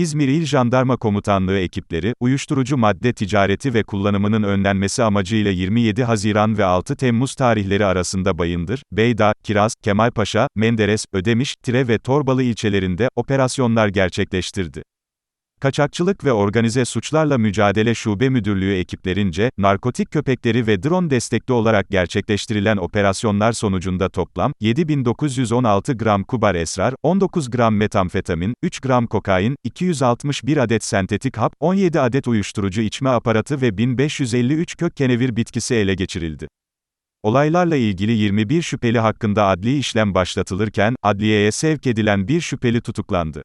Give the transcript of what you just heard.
İzmir İl Jandarma Komutanlığı ekipleri, uyuşturucu madde ticareti ve kullanımının önlenmesi amacıyla 27 Haziran ve 6 Temmuz tarihleri arasında Bayındır, Beyda, Kiraz, Kemalpaşa, Menderes, Ödemiş, Tire ve Torbalı ilçelerinde operasyonlar gerçekleştirdi. Kaçakçılık ve Organize Suçlarla Mücadele Şube Müdürlüğü ekiplerince, narkotik köpekleri ve drone destekli olarak gerçekleştirilen operasyonlar sonucunda toplam, 7916 gram kubar esrar, 19 gram metamfetamin, 3 gram kokain, 261 adet sentetik hap, 17 adet uyuşturucu içme aparatı ve 1553 kök kenevir bitkisi ele geçirildi. Olaylarla ilgili 21 şüpheli hakkında adli işlem başlatılırken, adliyeye sevk edilen bir şüpheli tutuklandı.